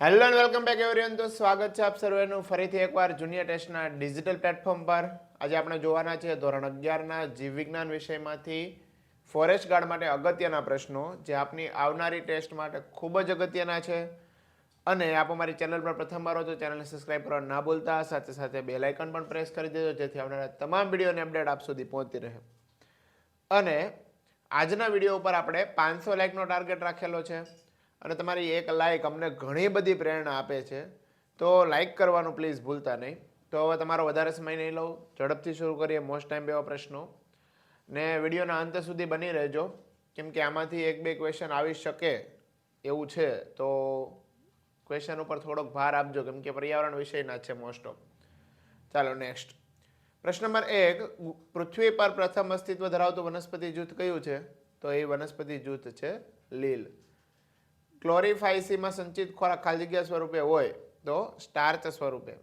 Hello and welcome back everyone તો સ્વાગત છે આપ સર્વેનું ફરીથી એકવાર જુનિયર ટેસ્ટના ડિજિટલ પ્લેટફોર્મ પર. આજે આપણે જોવાના છે ધોરણ અગિયારના જીવ વિજ્ઞાન વિષયમાંથી ફોરેસ્ટ ગાર્ડ માટે અગત્યના પ્રશ્નો, જે આપની આવનારી ટેસ્ટ માટે ખૂબ જ અગત્યના છે. અને આપ અમારી ચેનલ પર પ્રથમ વાર હો તો ચેનલને સબસ્ક્રાઈબ કરવા ના ભૂલતા, સાથે સાથે બેલ આઇકન પણ પ્રેસ કરી દેજો, જેથી આવનારા તમામ વિડીયોની અપડેટ આપ સુધી પહોંચતી રહે. અને આજના વીડિયો ઉપર આપણે પાંચસો લાઇકનો ટાર્ગેટ રાખેલો છે. અને તમારી એક લાઇક અમને ઘણી બધી પ્રેરણા આપે છે. તો લાઇક કરવાનું પ્લીઝ ભૂલતા નહીં. તો હવે તમારો વધારે સમય નહીં લઉં. ઝડપથી શરૂ કરીએ મોસ્ટ ટાઈમ બે પ્રશ્નો. ને વિડીયોના અંત સુધી બની રહેજો. કેમ કે આમાંથી એક બે ક્વેશ્ચન આવી શકે એવું છે. તો ક્વેશ્ચન ઉપર થોડોક ભાર આપજો, કેમ કે પર્યાવરણ વિષયના છે મોસ્ટ ઓફ ચાલો નેક્સ્ટ પ્રશ્ન નંબર એક, પૃથ્વી પર પ્રથમ અસ્તિત્વ ધરાવતું વનસ્પતિ જૂથ કયું છે? તો એ વનસ્પતિ જૂથ છે લીલ. ક્લોરીફાઇસીમાં સંચિત ખોરાક ખાલી જગ્યા સ્વરૂપે હોય તો સ્ટાર્ચ સ્વરૂપે.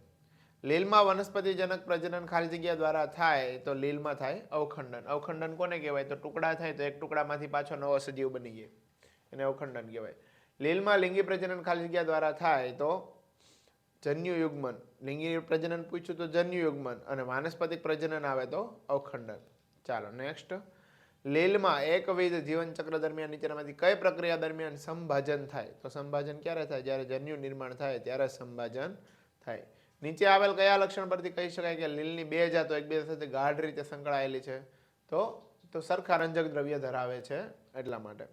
લીલમાં વનસ્પતિજનક પ્રજનન ખાલી જગ્યા દ્વારા થાય તો લીલમાં થાય અવખંડન. અવખંડન કોને કહેવાય? તો ટુકડા થાય તો એક ટુકડામાંથી પાછો નવો સજીવ બની જાય એને અવખંડન કહેવાય. લીલમાં લિંગી પ્રજનન ખાલી જગ્યા દ્વારા થાય તો જન્યુ યુગ્મન લિંગી પ્રજનન પૂછ્યું તો જન્યુ યુગ્મન અને વાનસ્પતિક પ્રજનન આવે તો અવખંડન. ચાલો નેક્સ્ટ લીલમાં એકવિધ જીવનચક્ર દરમિયાન નીચેનામાંથી કઈ પ્રક્રિયા દરમિયાન સંભાજન થાય? તો સંભાજન ક્યારે થાય? જ્યારે જન્યુ નિર્માણ થાય, ત્યારે સંભાજન થાય. નીચે આવેલ કયા લક્ષણ પરથી કહી શકાય કે લીલની બે જાતો એકબીજા સાથે ગાઢ રીતે સંકળાયેલી છે? તો તો સરખા રંજક દ્રવ્ય ધરાવે છે એટલા માટે.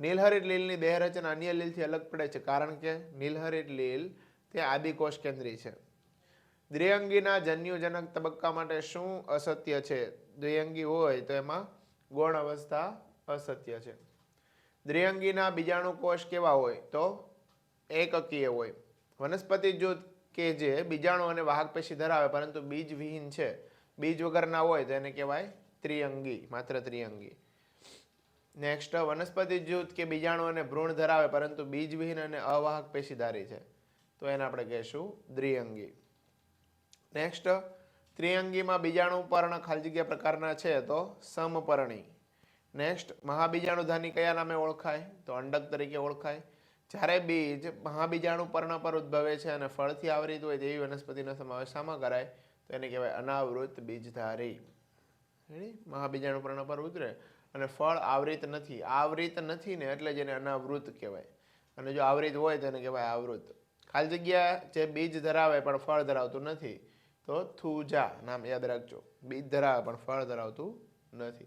નીલહરિત લીલની દેહ રચના અન્ય લીલથી અલગ પડે છે. કારણ કે નીલહરિત લીલ તે આદિકોષ કેન્દ્રી છે. દ્વિઅંગીના જન્યુજનક તબક્કા માટે શું અસત્ય છે? દ્વિઅંગી હોય તો એમાં ગૌણ અવસ્થા અસત્ય છે. દ્વિઅંગીના બીજાણુ કોષ કેવા હોય તો એકકીય હોય. વનસ્પતિ જૂથ કે જે બીજાણુ અને વાહક પેશી ધરાવે પરંતુ બીજ વિહીન છે. બીજ વગરના હોય તો એને કહેવાય ત્રિઅંગી, માત્ર ત્રિઅંગી. નેક્સ્ટ વનસ્પતિ જૂથ કે બીજાણુ અને ભ્રૂણ ધરાવે પરંતુ બીજ વિહીન અને અવાહક પેશીધારી છે. તો એને આપણે કહેશું દ્વિઅંગી. નેક્સ્ટ ત્રિઅંગીમાં બીજાણુ પર્ણ ખાલી જગ્યા પ્રકારના છે તો સમપર્ણી. નેક્સ્ટ મહાબીજાણુધાની કયા નામે ઓળખાય? તો અંડક તરીકે ઓળખાય. જ્યારે બીજ મહાબીજાણુપર્ણ પર ઉદ્ભવે છે અને ફળથી આવરિત હોય તેવી વનસ્પતિનો સમાવેશ શામાં કરાય, તો એને કહેવાય અનાવૃત બીજધારી. મહાબીજાણુપર્ણ મહાબીજાણુ પર ઉતરે અને ફળ આવૃત નથી. આવૃત નથી ને એટલે જેને અનાવૃત કહેવાય. અને જો આવૃત હોય તો એને કહેવાય આવૃત. ખાલી જગ્યા જે બીજ ધરાવે પણ ફળ ધરાવતું નથી. તો થુજા, નામ યાદ રાખજો. બીજ ધરાવે પણ ફળ ધરાવતું નથી.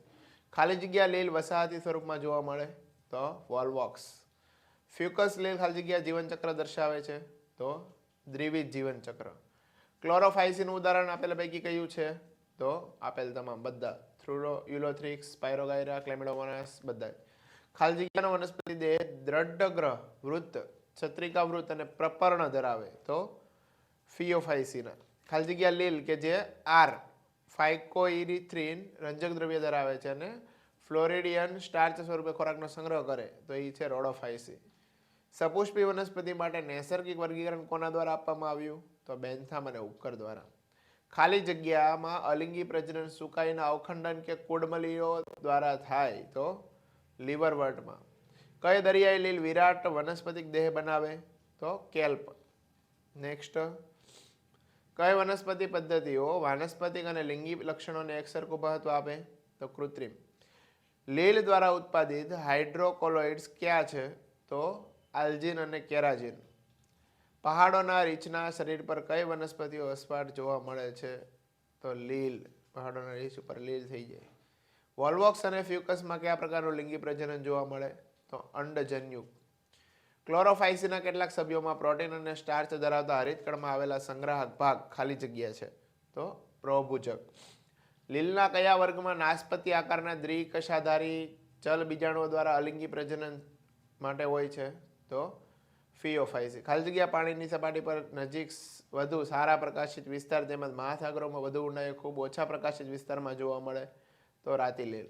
ખાલી જગ્યા લીલ વસાહતી સ્વરૂપમાં જોવા મળે તો વોલવોક્સ ફ્યુકસ લીલ ખાલી જગ્યા જીવનચક્ર દર્શાવે છે તો દ્વિવિધ જીવનચક્ર. ક્લોરોફાઇસીનું ઉદાહરણ આપેલા પૈકી કયું છે? તો આપેલ તમામ બધા. થ્રુરો, યુલોથ્રિક્સ સ્પાયરોગાયરા ક્લેમિડોમોનાસ બધા ખાલી જગ્યાનો વનસ્પતિ દેહ દ્રઢગ્રહ વૃત્ત છત્રિકા વૃત્ત અને પ્રપર્ણ ધરાવે તો ફિયોફાઇસીના. ખાલી જગ્યા લીલ કે જે આર ફાઇકોઇરિથ્રિન રંજક દ્રવ્ય ધરાવે છે અને ફ્લોરિડિયન સ્ટાર્ચ સ્વરૂપે ખોરાકનો સંગ્રહ કરે, તો એ છે રોડોફાઇસી. સપુષ્પી વનસ્પતિ માટે નૈસર્ગિક વર્ગીકરણ કોના દ્વારા આપવામાં આવ્યું? તો બેન્થામ અને ઉપકર દ્વારા. ખાલી જગ્યામાં અલિંગી પ્રજનન સુકાઈના અવખંડન કે કુડમલીઓ દ્વારા થાય તો લીવરવર્ટમાં કઈ દરિયાઈ લીલ વિરાટ વનસ્પતિક દેહ બનાવે? તો કેલ્પ. નેક્સ્ટ. કઈ વનસ્પતિ પદ્ધતિઓ વાનસ્પતિક અને લિંગી લક્ષણોને એકસરખું મહત્વ આપે? તો કૃત્રિમ. લીલ દ્વારા ઉત્પાદિત હાઇડ્રોકોલોઇડ્સ ક્યાં છે? તો આલ્જિન અને કેરાજિન. પહાડોના રીંછના શરીર પર કઈ વનસ્પતિઓ અસ્પાટ જોવા મળે છે? તો લીલ. પહાડોના રીછ ઉપર લીલ થઈ જાય. વોલ્વોક્સ અને ફ્યુકસમાં કયા પ્રકારનું લિંગી પ્રજનન જોવા મળે? તો અંડજન્યુક. ક્લોરોફાઇસીના કેટલાક સભ્યોમાં પ્રોટીન અને સ્ટાર્ચ ધરાવતા હરિતકણમાં આવેલા સંગ્રાહક ભાગ ખાલી જગ્યા છે. તો પ્રોભુજક. લીલના કયા વર્ગમાં નાશપતિ આકારના દ્વિકશાધારી ચલ બીજાણુઓ દ્વારા અલિંગી પ્રજનન માટે હોય છે? તો ફીઓફાઇસી. ખાલી જગ્યા પાણીની સપાટી પર નજીક વધુ સારા પ્રકાશિત વિસ્તાર તેમજ મહાસાગરોમાં વધુ ઊંડાઈએ ખૂબ ઓછા પ્રકાશિત વિસ્તારમાં જોવા મળે. તો રાતી લીલ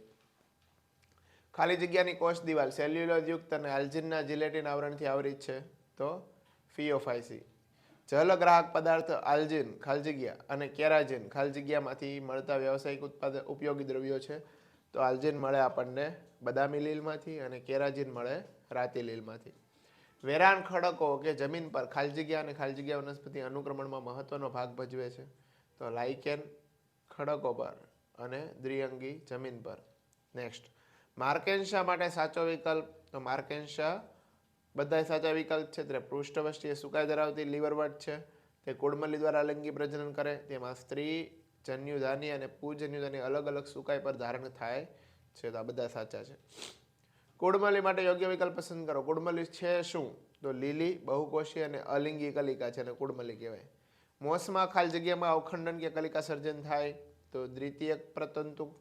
ખાલી જગ્યાની કોષ દિવાલ સેલ્યુલોજયુક્ત અને આલ્જિનના જિલેટિન આવરણથી આવરિત છે, તો ફિયોફાઇસી જલગ્રાહક પદાર્થ આલ્જિન ખાલજગ્યા અને કેરાજિન, ખાલજગ્યામાંથી મળતા વ્યવસાયિક ઉત્પાદન ઉપયોગી દ્રવ્યો છે, તો આલ્જિન મળે આપણને બદામી લીલમાંથી અને કેરાજિન મળે રાતી લીલમાંથી. વેરાન ખડકો કે જમીન પર ખાલજગ્યા અને ખાલજગ્યા વનસ્પતિ અનુક્રમણમાં મહત્વનો ભાગ ભજવે છે, તો લાઇકેન ખડકો પર અને દ્વિઅંગી જમીન પર. નેક્સ્ટ માર્કેન્શા માટે સાચો વિકલ્પ? તો માર્કેન્શા બધા સાચા વિકલ્પ છે. ત્યારે પૃષ્ઠવષ્ટિએ સુકાઈ ધરાવતી લીવરવટ છે? તે કુડમલી દ્વારા લિંગી પ્રજનન કરે. તેમાં સ્ત્રી, જન્યુધાની અને પૂજન્યુધાની અલગ અલગ સુકાઈ પર ધારણ થાય છે? તો આ બધા સાચા છે. કુડમલી માટે યોગ્ય વિકલ્પ પસંદ કરો. કુડમલી છે શું? તો લીલી બહુકોષી અને અલિંગી કલિકા છે અને કુડમલી કહેવાય. મોસમાં ખાલી જગ્યામાં અવખંડન કે કલિકા સર્જન થાય. તો દ્વિતીય પ્રતંતુ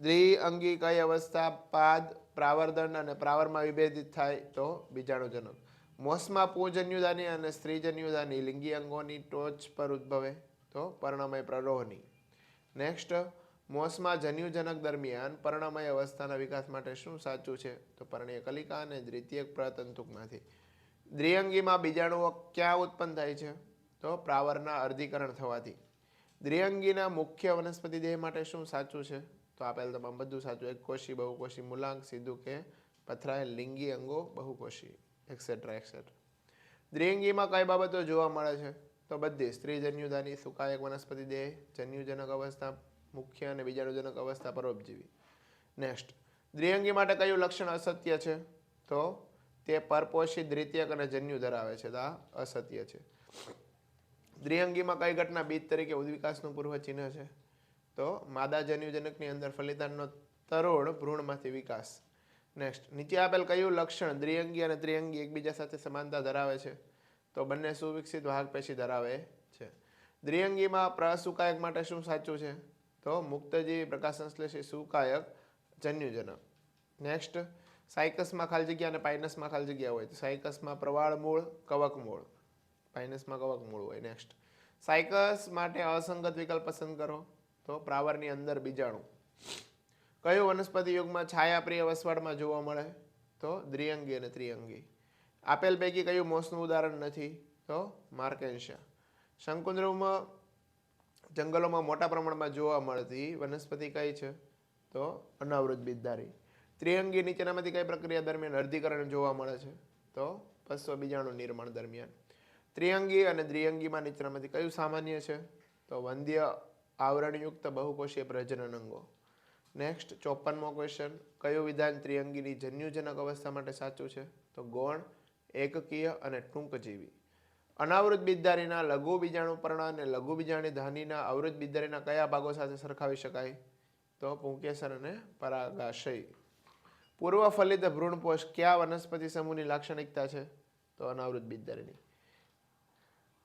દ્વિઅંગી કઈ અવસ્થા, પાદ, પ્રાવર્ધન અને પ્રાવરમાં વિભેદિત થાય તો બીજાણુજનક. મોસમાં પૂજન્યુદાની અને સ્ત્રીજન્યુદાની લિંગી અંગોની ટોચ પર ઉદ્ભવે તો પર્ણમય પ્રરોહની. નેક્સ્ટ મોસમાં જન્યુજનક દરમિયાન પર્ણમય અવસ્થાના વિકાસ માટે શું સાચું છે? તો પરણીય કલિકા અને દ્વિતીય પ્રતંતુકમાંથી. દ્વિઅંગીમાં બીજાણુઓ ક્યાં ઉત્પન્ન થાય છે? તો પ્રાવરના અર્ધીકરણ થવાથી. દ્વિઅંગીના મુખ્ય વનસ્પતિ દેહ માટે શું સાચું છે? તો આપેલ તમામ બધું સાચું. એકકોશી બહુકોશી મૂલાંક, સીધું કે પથરાયેલ લિંગી અંગો બહુકોશી એક્સેટ્રા એક્સેટ્રા દ્વિઅંગીમાં કઈ બાબતો જોવા મળે છે? તો બધી સ્ત્રી જન્યુદાની સુકાયક વનસ્પતિ દેહ, જન્યુજનક અવસ્થા, મુખ્ય અને બીજાણુજનક અવસ્થા પરોપજીવી. નેક્સ્ટ દ્વિઅંગી માટે કયું લક્ષણ અસત્ય છે? તો તે પરપોષી, દ્વિતીયક અને જન્યુ ધરાવે છે. તો આ અસત્ય છે. દ્વિઅંગીમાં કઈ ઘટના બીજ તરીકે ઉદ્વિકાસનું પૂર્વ ચિહ્ન છે? તો માદા જન્યુજનકની અંદર ફલિતાનનો તરોડ ભ્રૂણમાંથી વિકાસ. નેક્સ્ટ નીચે આપેલ કયું લક્ષણ દ્વિઅંગી અને ત્રિઅંગી એકબીજા સાથે સમાનતા ધરાવે છે? તો બંને સુવિકસિત વાહક પેશી ધરાવે છે. દ્વિઅંગીમાં પ્રસુકાયક માટે શું સાચું છે? તો મુક્તજીવી પ્રકાશસંશ્લેષી સુકાયક જન્યુજનક. નેક્સ્ટ સાયકસમાં ખાલી જગ્યા અને પાઇનસમાં ખાલી જગ્યા હોય તો સાયકસમાં પ્રવાળ મૂળ, કવક મૂળ. પાઇનસમાં કવક મૂળ હોય. નેક્સ્ટ સાયકસ માટે અસંગત વિકલ્પ પસંદ કરો. તો પ્રાવરની અંદર બીજાણું. કયું વનસ્પતિ યુગમાં છાયાપ્રિય વસવાટમાં જોવા મળે? તો દ્વિઅંગી અને ત્રિઅંગી. આપેલ પૈકી કયું મોસનું ઉદાહરણ નથી? તો માર્કેન્શા શંકુદ્રુમાં જંગલોમાં મોટા પ્રમાણમાં જોવા મળતી વનસ્પતિ કઈ છે? તો અનાવૃત બીજધારી ત્રિઅંગી નીચેનામાંથી કઈ પ્રક્રિયા દરમિયાન અર્ધીકરણ જોવા મળે છે? તો પશ્વ બીજાણુ નિર્માણ દરમિયાન. ત્રિઅંગી અને દ્વિઅંગીમાં નીચેનામાંથી કયું સામાન્ય છે? તો વંદ્ય આવરણયુક્ત બહુકોષીય પ્રજનન અંગો. નેક્સ્ટ ચોપનમો ક્વેશ્ચન કયું વિધાન ત્રિઅંગીની જન્યુજનક અવસ્થા માટે સાચું છે? તો ગૌણ, એકકીય અને ટૂંકજીવી. અનાવૃત બીજધારીના લઘુ બીજાણુપર્ણ અને લઘુ બીજાણી ધાનીના અવૃત બીજધારીના કયા ભાગો સાથે સરખાવી શકાય? તો પુંકેસર અને પરાગાશય. પૂર્વ ફલિત ભ્રૂણપોષ કયા વનસ્પતિ સમૂહની લાક્ષણિકતા છે? તો અનાવૃત બીજધારીની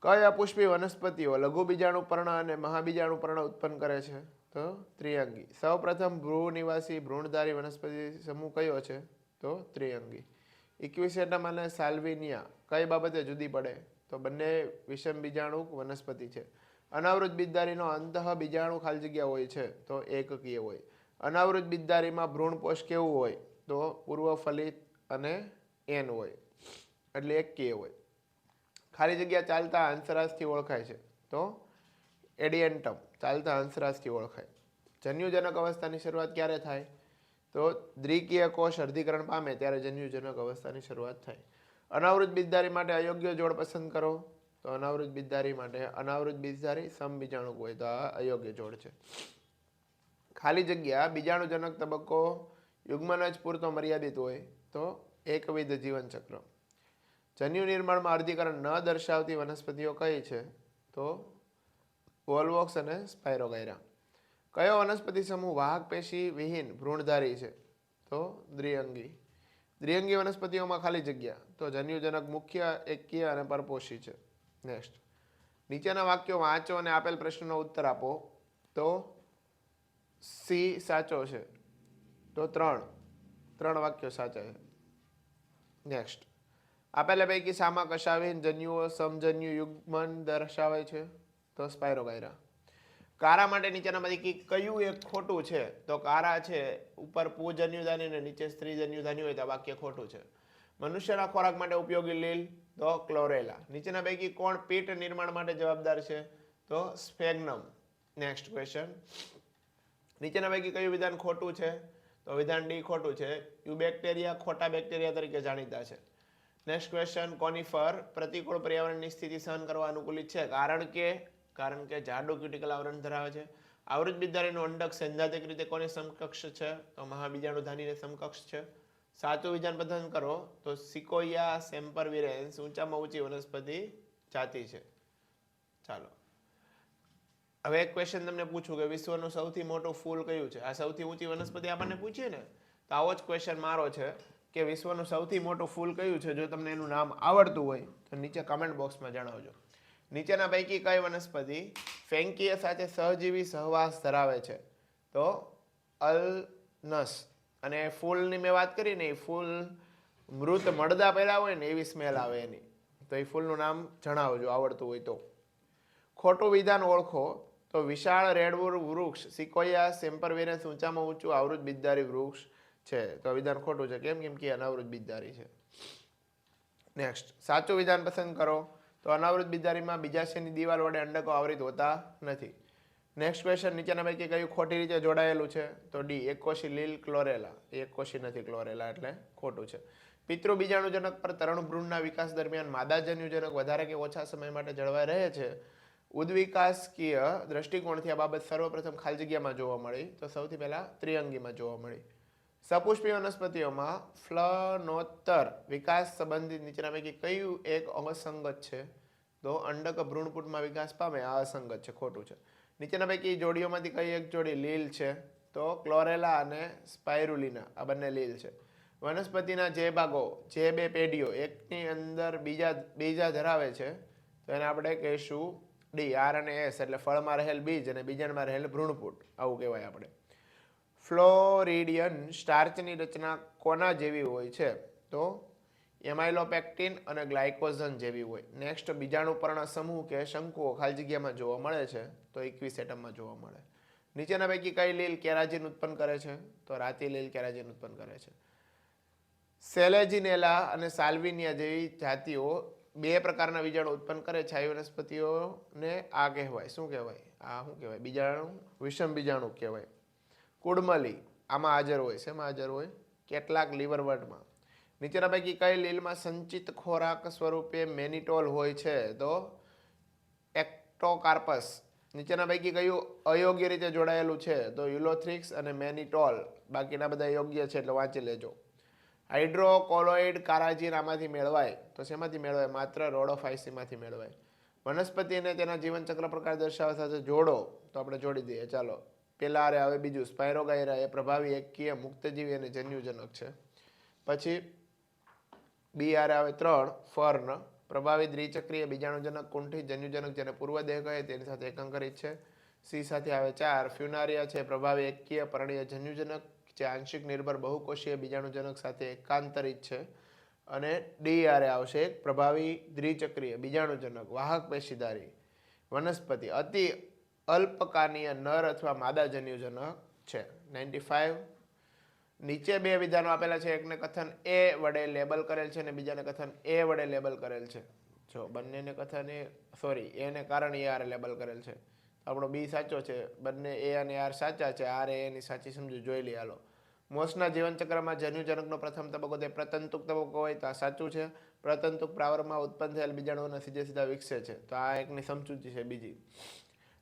કયા પુષ્પી વનસ્પતિઓ લઘુ બીજાણુપર્ણ અને મહાબીજાણુપર્ણ ઉત્પન્ન કરે છે? તો ત્રિઅંગી. સૌપ્રથમ ભ્રૂ નિવાસી ભ્રૂણધારી વનસ્પતિ સમૂહ કયો છે? તો ત્રિઅંગી. ઇક્વિસેટમ અને સાલ્વિનિયા. કઈ બાબતે જુદી પડે? તો બંને વિષમ બીજાણુ વનસ્પતિ છે. અનાવૃત બીજધારીનો અંતઃ બીજાણુ ખાલી જગ્યા હોય છે, તો એકકીય હોય. અનાવૃત બીજધારીમાં ભ્રૂણપોષ કેવું હોય? તો પૂર્વ ફલિત અને એન હોય. એટલે એક કે હોય. ખાલી જગ્યા ચાલતા હંસરાજથી ઓળખાય છે. તો એડિયન્ટમ, ચાલતા હંસરાજથી ઓળખાય. જન્યુજનક અવસ્થાની શરૂઆત ક્યારે થાય? તો દ્વિકીય કોષ અર્ધીકરણ પામે ત્યારે જન્યુજનક અવસ્થાની શરૂઆત થાય. અનાવૃત બીજધારી માટે અયોગ્ય જોડ પસંદ કરો. તો અનાવૃત બીજધારી માટે અનાવૃત બીજધારી સમબીજાણુક હોય તો આ અયોગ્ય જોડ છે. ખાલી જગ્યા બીજાણુજનક તબક્કો યુગ્મન જ પૂરતો મર્યાદિત હોય તો એકવિધ જીવનચક્ર. જન્યુ નિર્માણમાં અર્ધીકરણ ન દર્શાવતી વનસ્પતિઓ કઈ છે? તો વોલ્વોક્સ અને સ્પાયરોગાયરા. કયો વનસ્પતિ સમૂહ વાહક પેશી વિહીન ભ્રૂણધારી છે? તો દ્વિઅંગી દ્વિઅંગી વનસ્પતિઓમાં ખાલી જગ્યા. તો જન્યુજનક મુખ્ય, એકકીય અને પરપોષી છે. નેક્સ્ટ નીચેના વાક્યો વાંચો અને આપેલ પ્રશ્નનો ઉત્તર આપો. તો સી સાચો છે. તો ત્રણ. ત્રણ વાક્યો સાચા છે. નેક્સ્ટ આપેલા પૈકી સામા કશાવીન જન્યુઓ, સમજન્યુ યુગ્મન દર્શાવે છે? તો સ્પાયરોગાયરા કારા માટે નીચેના પૈકી કયું એક ખોટું છે? તો કારા છે, ઉપર પૂજન્યુધાની અને નીચે સ્ત્રીજન્યુધાની હોય તો વાક્ય ખોટું છે. મનુષ્યના ખોરાક માટે ઉપયોગી લીલ, તો ક્લોરેલા. નીચેના પૈકી કોણ પીઠ નિર્માણ માટે જવાબદાર છે? તો સ્ફેગ્નમ. નેક્સ્ટ ક્વેશ્ચન નીચેના પૈકી કયું વિધાન ખોટું છે? તો વિધાન ડી ખોટું છે. યુ બેક્ટેરિયા ખોટા બેક્ટેરિયા તરીકે જાણીતા છે. નેક્સ્ટ ક્વેશ્ચન કોનિફર પ્રતિકૂળ પર્યાવરણની સ્થિતિ સહન કરવા અનુકૂલિત છે? કારણ કે કારણ કે જાડો ક્યુટિકલ આવરણ ધરાવે છે. આવૃત બિદારીનું અંડક સૈદ્ધાંતિક રીતે કોની સમકક્ષ છે? તો મહાબીજાણુધાનીને સમકક્ષ છે. સાચું વિધાન પસંદ કરો, તો સિકોયા સેમ્પર વિરેન્સ ઊંચામાં ઊંચી વનસ્પતિ જાતિ છે. ચાલો. હવે એક ક્વેશ્ચન તમને પૂછું કે વિશ્વનું સૌથી મોટું ફૂલ કયું છે? આ સૌથી ઊંચી વનસ્પતિ આપણને પૂછીએ ને? તો આવો જ ક્વેશ્ચન મારો છે. કે વિશ્વનું સૌથી મોટું ફૂલ કયું છે? જો તમને એનું નામ આવડતું હોય, તો નીચે કમેન્ટ બોક્સમાં જણાવજો. નીચેના પૈકી કઈ વનસ્પતિ ફેંકીય સાથે સહજીવી સહવાસ ધરાવે છે? તો અલનસ. અને ફૂલની મેં વાત કરી ને, એ ફૂલ મૃત મળદા પહેલાં હોય ને, એવી સ્મેલ આવે એની. તો એ ફૂલનું નામ જણાવજો, આવડતું હોય તો. ખોટું વિધાન ઓળખો, તો વિશાળ રેડવુડ વૃક્ષ, સિકોયા સેમ્પરવેરન્સ ઊંચામાં ઊંચું, આવૃત બિદ્દારી વૃક્ષ છે. તો વિધાન ખોટું છે. કેમ? કેમ કે અનાવૃત બિદ્દારી છે. નેક્સ્ટ સાચું વિધાન પસંદ કરો. તો અનાવૃત બિદ્દારીમાં બીજાશયની દિવાલ વડે અંડકો આવૃત હોતા નથી. નેક્સ્ટ ક્વેશ્ચન નીચેના પૈકી કયું ખોટી રીતે જોડાયેલું છે? તો ડી એકકોશી લીલ ક્લોરેલા. એકકોશી નથી ક્લોરેલા, એટલે ખોટું છે. પિતૃ બીજાણુજનક પર તરુણભ્રૂણના વિકાસ દરમિયાન માદાજન્યુજનક વધારે કે ઓછા સમય માટે જળવાઈ રહે છે? ઉદ્વિકાસકીય દ્રષ્ટિકોણથી આ બાબત સર્વપ્રથમ ખાલી જગ્યામાં જોવા મળી. તો સૌથી પહેલા ત્રિઅંગીમાં જોવા મળી. સપુષ્પી વનસ્પતિઓમાં ફ્લનોત્તર વિકાસ સંબંધિત નીચેના પૈકી કયું એક અસંગત છે? તો અંડક ભ્રૂણપુટમાં વિકાસ પામે, આ અસંગત છે, ખોટું છે. નીચેના પૈકી જોડીઓમાંથી કઈ એક જોડી લીલ છે? તો ક્લોરેલા અને સ્પાયરુલિના આ બંને લીલ છે. વનસ્પતિના જે ભાગો, જે બે પેઢીઓ એકની અંદર બીજા બીજા ધરાવે છે, તો એને આપણે કહીશું ડી, આર અને એસ, એટલે ફળમાં રહેલ બીજ અને બીજામાં રહેલ ભ્રૂણપુટ. આવું કહેવાય આપણે. ફ્લોરિડિયન સ્ટાર્ચની રચના કોના જેવી હોય છે? તો એમાઇલોપેક્ટિન અને ગ્લાયકોઝન જેવી હોય. નેક્સ્ટ બીજાણુપર્ણ સમૂહ કે શંકુઓ ખાલી જગ્યામાં જોવા મળે છે, તો ઇક્વિસેટમમાં જોવા મળે. નીચેના પૈકી કઈ લીલ કેરાજીન ઉત્પન્ન કરે છે? તો રાતી લીલ કેરાજીન ઉત્પન્ન કરે છે. સેલેજિનેલા અને સાલ્વિનિયા જેવી જાતિઓ બે પ્રકારના બીજાણુ ઉત્પન્ન કરે છે. આવી વનસ્પતિઓને આ કહેવાય. શું કહેવાય? આ શું કહેવાય? બીજાણુ, વિષમ બીજાણુ કહેવાય. કુડમલી, આમાં હાજર હોય, શેમાં હાજર હોય? કેટલાક લીવરવર્ડમાં નીચેના પૈકી કઈ લીલમાં સંચિત ખોરાક સ્વરૂપે મેનિટોલ હોય છે? તો એક્ટોકાર્પસ. નીચેના પૈકી કયું અયોગ્ય રીતે જોડાયેલું છે? તો યુલોથ્રિક્સ અને મેનિટોલ. બાકીના બધા યોગ્ય છે, એટલે વાંચી લેજો. હાઇડ્રોકોલોઇડ કારાજીન આમાંથી મેળવાય. તો શેમાંથી મેળવાય? માત્ર રોડોફાઇસીમાંથી મેળવાય. વનસ્પતિને તેના જીવનચક્ર પ્રકાર દર્શાવવા સાથે જોડો. તો આપણે જોડી દઈએ. ચાલો. પેલા આરે હવે બીજું સ્પાયરોગાયરા એ પ્રભાવી એકકીય મુક્તજીવી અને જન્યુજનક છે. પછી બી આરે આવે ત્રણ, ફર્ન પ્રભાવી દ્વિચક્રીય બીજાણુજનક કુંઠી, જન્યુજનક જેને પૂર્વદેહ કહે તેની સાથે એકાંકરિત છે. સી સાથે આવે ચાર, ફ્યુનારિયા છે, પ્રભાવી એકકીય પરણીય જન્યુજનક જે આંશિક નિર્ભર બહુકોષીય બીજાણુજનક સાથે એકાંતરિત છે. અને ડી આરે આવશે પ્રભાવી દ્વિચક્રીય બીજાણુજનક, વાહક પેશીદારી, વનસ્પતિ, અતિ અલ્પકાનીય નર અથવા માદા જન્યુજનક છે. નાઇન્ટી ફાઇવ નીચે બે વિધાનો આપેલા છે. એકને કથન એ વડે લેબલ કરેલ છે અને બીજાને કથન એ વડે લેબલ કરેલ છે. જો બંનેને કથન એ સોરી એને કારણ એ આર લેબલ કરેલ છે. આપણો બી સાચો છે. બંને એ અને આર સાચા છે. આર એની સાચી સમજુ, જોઈ લઈએ હાલો. મોસના જીવનચક્રમાં જન્યુજનકનો પ્રથમ તબક્કો તે પ્રતંતુક તબક્કો હોય તો આ સાચું છે. પ્રતંતુક પ્રાવરમાં ઉત્પન્ન થયેલ બીજાણુઓના સીધે સીધા વિકસે છે. તો આ એકની સમજૂતી છે બીજી.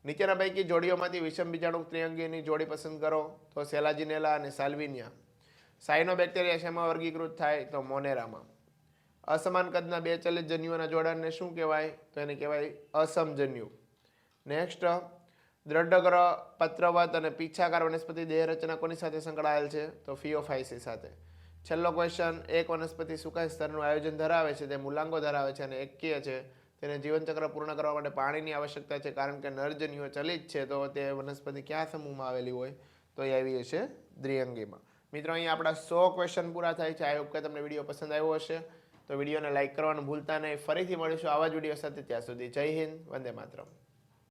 નીચેના પૈકી જોડીઓમાંથી વિષમ બીજાણુ ત્રિઅંગીની જોડી પસંદ કરો. તો સેલાજીનેલા અને સાલ્વિનિયા. સાયનોબેક્ટેરિયા શેમાં વર્ગીકૃત થાય તો મોનેરામાં. અસમાન કદના બે ચલિત જન્યુઓના જોડાણને શું કહેવાય? તો એને કહેવાય અસમજન્યુ નેક્સ્ટ દ્રઢગ્રહ પત્રવત અને પીછાકાર વનસ્પતિ દેહ રચના કોની સાથે સંકળાયેલ છે? તો ફિયોફાઇસી સાથે. છેલ્લો ક્વેશ્ચન એક વનસ્પતિ સુકાય સ્તરનું આયોજન ધરાવે છે, તે મૂલાંગો ધરાવે છે અને એકકીય છે. તેને જીવનચક્ર પૂર્ણ કરવા માટે પાણીની આવશ્યકતા છે, કારણ કે નરજન્યુઓ ચલિત છે, તો તે વનસ્પતિ ક્યાં સમૂહમાં આવેલી હોય, તો એ આવી હશે દ્વિઅંગીમાં. મિત્રો અહીં આપણા સો ક્વેશ્ચન પૂરા થાય છે. આઈ હોપ કે તમને વીડિયો પસંદ આવ્યો હશે. તો વિડીયોને લાઇક કરવાનું ભૂલતા નહીં. ફરીથી મળીશું આવા જ વીડિયો સાથે ત્યાં સુધી. જય હિન્દ. વંદે માતરમ.